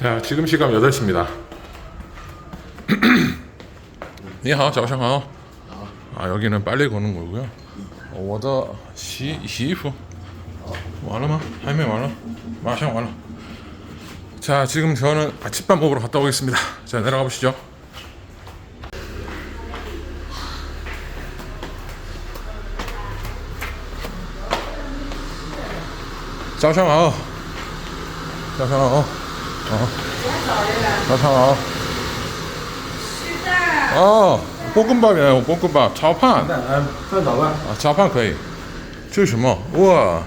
자, 지금 시간 8시입니다. 你好,早上好. 아, 여기는 빨래 거는 거고요. 어, 我的洗洗衣服完了吗?还没完了.马上完了. 자, 지금 저는 아침밥 먹으러 갔다 오겠습니다. 자, 내려가 보시죠.早上好.早上好. 早上好.哦，볶음밥이에요. 볶음밥. 炒饭.嗯，饭早饭，啊，炒饭可以。这是什么？哇，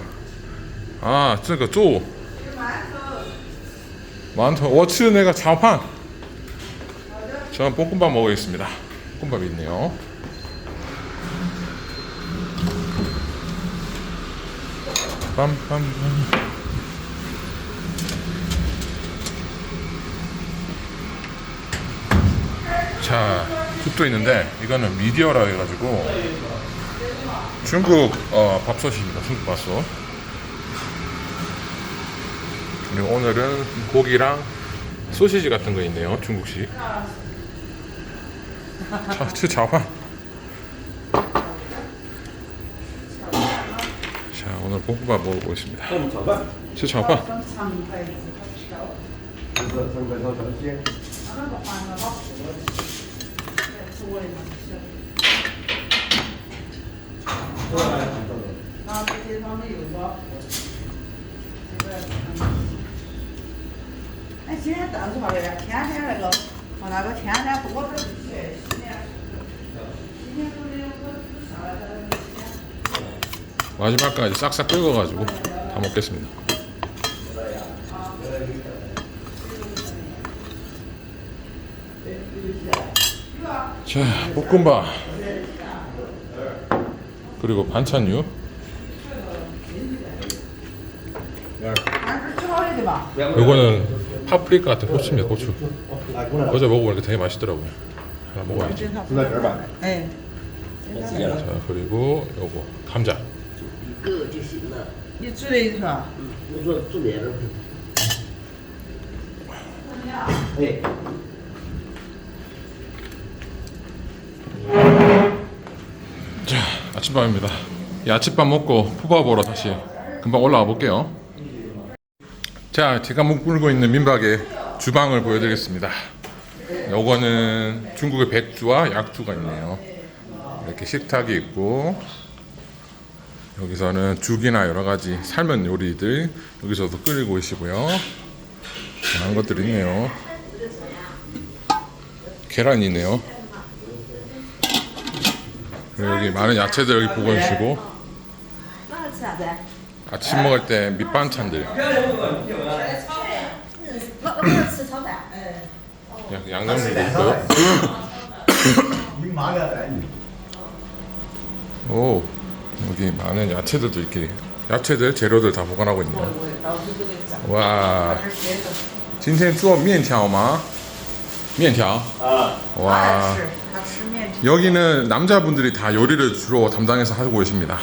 啊，这个猪。馒头. 我吃那个炒饭. 저는 볶음밥 먹겠습니다. 볶음밥이 있네요. 빰빰빰. 자, 국도 있는데 이거는 미디어라 해가지고 중국 어, 밥솥입니다. 중국 밥솥. 그리고 오늘은 고기랑 소시지 같은 거 있네요. 중국식. 자, 吃炒饭. 자, 오늘 볶음밥 먹어보겠습니다. 饭炒饭，吃炒饭.三个三个烧成鲜， 那这些他们有个，哎，今天炖出来的，天天那个和那个天天多着去，今天今天都得我上来的。 마지막까지 싹싹 긁어가지고 다 먹겠습니다. 자, 볶음밥. 그리고 반찬류. 이거는 파프리카 같은 고추입니다, 고추. 어제 먹어보니까 되게 맛있더라고요. 하나 먹어야지. 자, 그리고 요거 감자. 일주일에 사. 네. 아침밥입니다. 이 아침밥 먹고 푸바 보러 다시 금방 올라와 볼게요. 자, 제가 묵고 있는 민박의 주방을 보여드리겠습니다. 요거는 중국의 백주와 약주가 있네요. 이렇게 식탁이 있고 여기서는 죽이나 여러 가지 삶은 요리들 여기서도 끓이고 계시고요. 다양한 것들이 있네요. 계란이 있네요. 그리고 여기 많은 야채들 여기 보고 계시고 아침 먹을 때 밑반찬들 我我要吃炒饭。 양- 양념들도 있고요. 你妈个， 오 여기 많은 야채들도 이렇게 야채들 재료들 다 보관하고 있네요. 와, 今天做面条吗? 면条. 아. 와. 아, 여기는 남자분들이 다 요리를 주로 담당해서 하고 계십니다.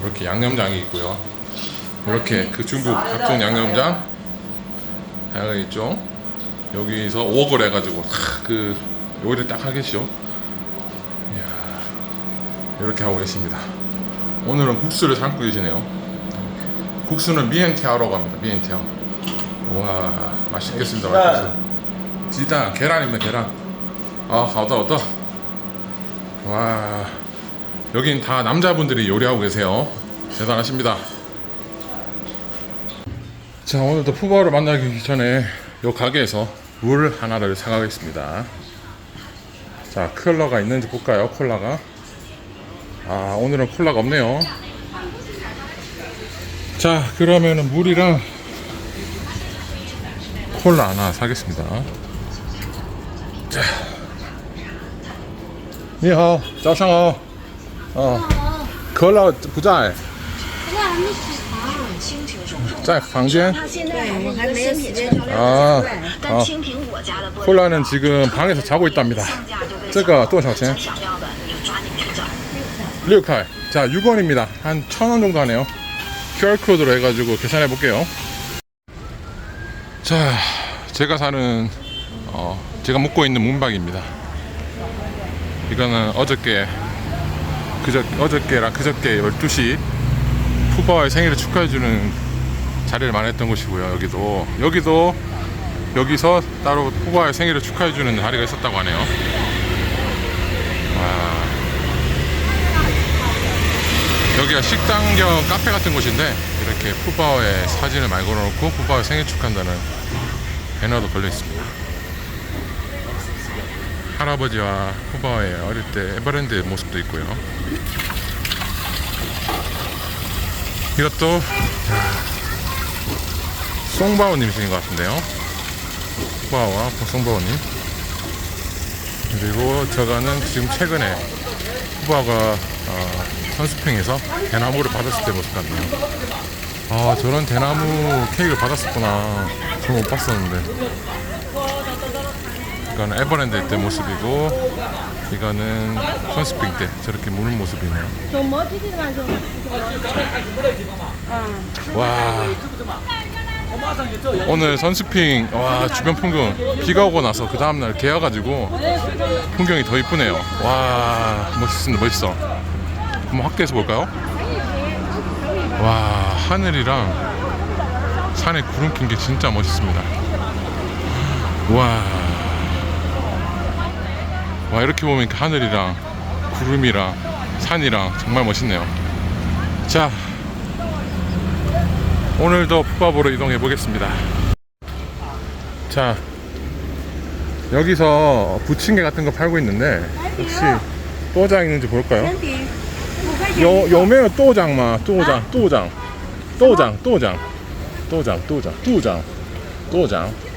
이렇게 양념장이 있고요. 이렇게 아, 그 중국 각종 양념장 하여 있죠. 여기서 웍을 해가지고 그 요리를 딱 하겠죠. 이야, 이렇게 하고 계십니다. 오늘은 국수를 삶고 계시네요. 국수는 미엔티아로 갑니다. 미엔티아. 와 맛있겠습니다. 아, 맛있겠습니다. 진짜 계란입니다 계란. 아 어떠 어떠 와 여긴 다 남자분들이 요리하고 계세요. 대단하십니다. 자 오늘도 푸바오를 만나기 전에 요 가게에서 물 하나를 사가겠습니다. 자 컬러가 있는지 볼까요? 콜라가? 아 오늘은 콜라가 없네요. 자 그러면은 물이랑 콜라 하나 사겠습니다. 네. 어. 자. 니하오, 자상하오. 아, 어. 可老不在，在房间。 아, 아. 콜라는 지금 방에서 자고 있답니다. 제가 또 사세요. 6칼. 자, 6원입니다. 한 1,000원 정도 하네요. QR코드로 해가지고 계산해 볼게요. 자, 제가 사는, 어, 제가 묵고 있는 문박입니다. 이거는 어저께 그저 어저께랑 그저께 12시 푸바와의 생일을 축하해주는 자리를 마련했던 곳이고요. 여기도 여기도 여기서 따로 푸바와의 생일을 축하해주는 자리가 있었다고 하네요. 와. 여기가 식당 겸 카페 같은 곳인데 이렇게 푸바오의 사진을 많이 걸어놓고 푸바오의 생일 축하한다는 배너도 걸려 있습니다. 할아버지와 푸바오의 어릴 때 에버랜드의 모습도 있고요. 이것도 송바오님이신 것 같은데요. 푸바오와 송바오님. 그리고 저거는 지금 최근에 푸바오가 어, 선수평에서 대나무를 받았을 때 모습 같네요. 아 저런 대나무 케이크를 받았었구나. 저는 못 봤었는데. 이거는 에버랜드 때 모습이고 이거는 선스핑 때 저렇게 무는 모습이네요. 와 오늘 선스핑 와 주변 풍경 비가 오고 나서 그 다음날 개어가지고 풍경이 더 이쁘네요. 와 멋있습니다 멋있어. 한번 확대해서 볼까요? 와 하늘이랑 산에 구름 낀 게 진짜 멋있습니다. 와. 와 이렇게 보면 하늘이랑 구름이랑 산이랑 정말 멋있네요. 자 오늘도 푸바보로 이동해 보겠습니다. 자 여기서 부침개 같은 거 팔고 있는데 혹시 또장 있는지 볼까요? 요 요매요 또장 마. 또장 또장. 또장 또장 또장. 또장 또장. 또장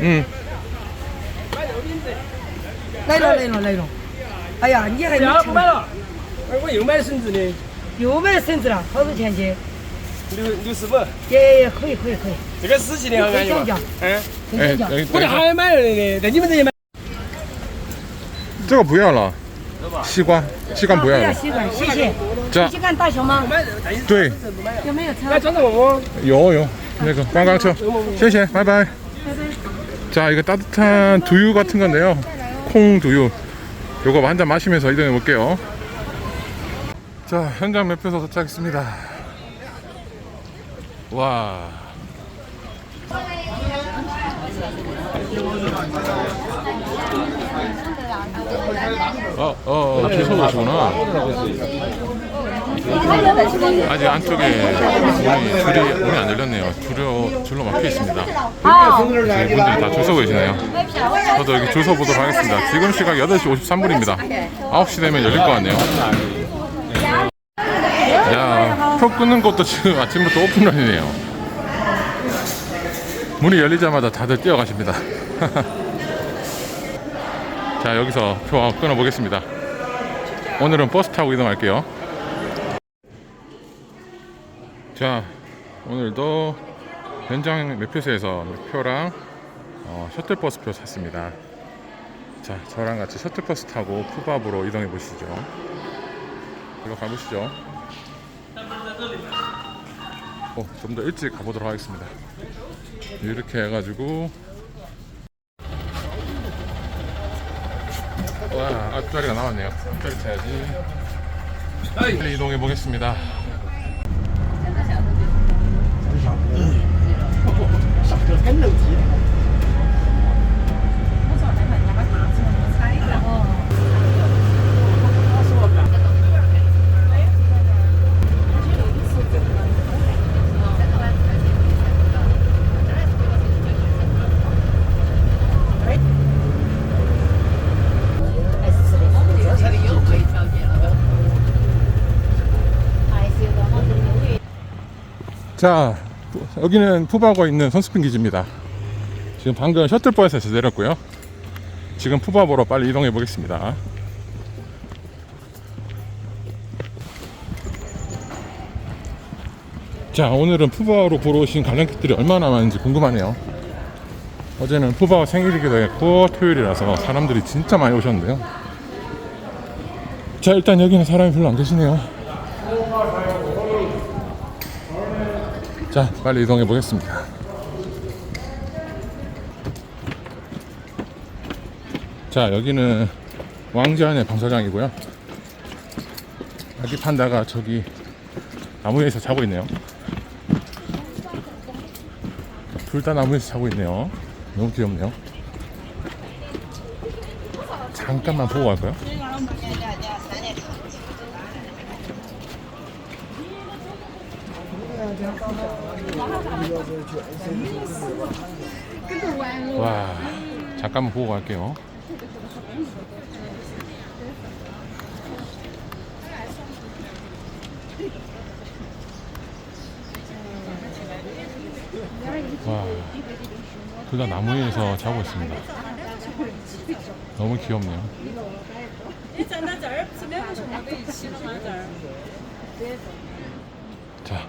嗯来了来了来了！哎呀，你还要不买了？哎，我又买笋子的。又买笋子了？好多钱去？六六十五。也，可以可以可以。这个十几年了，感觉。嗯。哎哎，我的还买了的，在你们这里买。这个不要了。西瓜，西瓜不要了。西瓜，谢谢。西瓜大熊吗？对。有没有车？来，装着我。有有，那个观光车，谢谢，拜拜。 자, 이거 따뜻한 두유 같은 건데요. 콩 두유. 요거 한 잔 마시면서 이동해 볼게요. 자, 현장 매표소 도착했습니다. 와. 어, 어, 주소 오시구나. 아직 안쪽에 문이, 줄이, 문이 안 열렸네요. 줄로, 줄로 막혀 있습니다. 네, 분들이 다 줄 서고 계시네요. 저도 여기 줄 서 보도록 하겠습니다. 지금 시각 8시 53분입니다. 9시 되면 열릴 것 같네요. 야, 표 끊는 것도 지금 아침부터 오픈런이네요. 문이 열리자마자 다들 뛰어가십니다. 자, 여기서 표 끊어 보겠습니다. 오늘은 버스 타고 이동할게요. 자, 오늘도 현장 매표소에서 표랑 어, 셔틀버스 표 샀습니다. 자, 저랑 같이 셔틀버스 타고 푸밥으로 이동해 보시죠. 일로 가보시죠. 어, 좀 더 일찍 가보도록 하겠습니다. 이렇게 해가지고 와, 앞자리가 나왔네요. 앞자리 타야지. 빨리 이동해 보겠습니다. 자, 여기는 푸바고 있는 선수핑 기지입니다. 지금 방금 셔틀버스에서 내렸고요. 지금 푸바 보러 빨리 이동해 보겠습니다. 자, 오늘은 푸바로 보러 오신 관람객들이 얼마나 많은지 궁금하네요. 어제는 푸바가 생일이기도 했고 토요일이라서 사람들이 진짜 많이 오셨는데요. 자, 일단 여기는 사람이 별로 안 계시네요. 자, 빨리 이동해 보겠습니다. 자, 여기는 왕자안의 방사장이고요. 아기 판다가 저기 나무에서 자고 있네요. 둘 다 나무에서 자고 있네요. 너무 귀엽네요. 잠깐만 보고 갈까요? 와, 잠깐만 보고 갈게요. 와, 둘다 나무 위에서 자고 있습니다. 너무 귀엽네요. 자,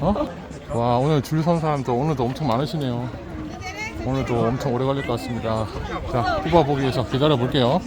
어? 와, 오늘 줄 선 사람도 오늘도 엄청 많으시네요. 오늘도 엄청 오래 걸릴 것 같습니다. 자, 푸바 보기 위해서 기다려 볼게요.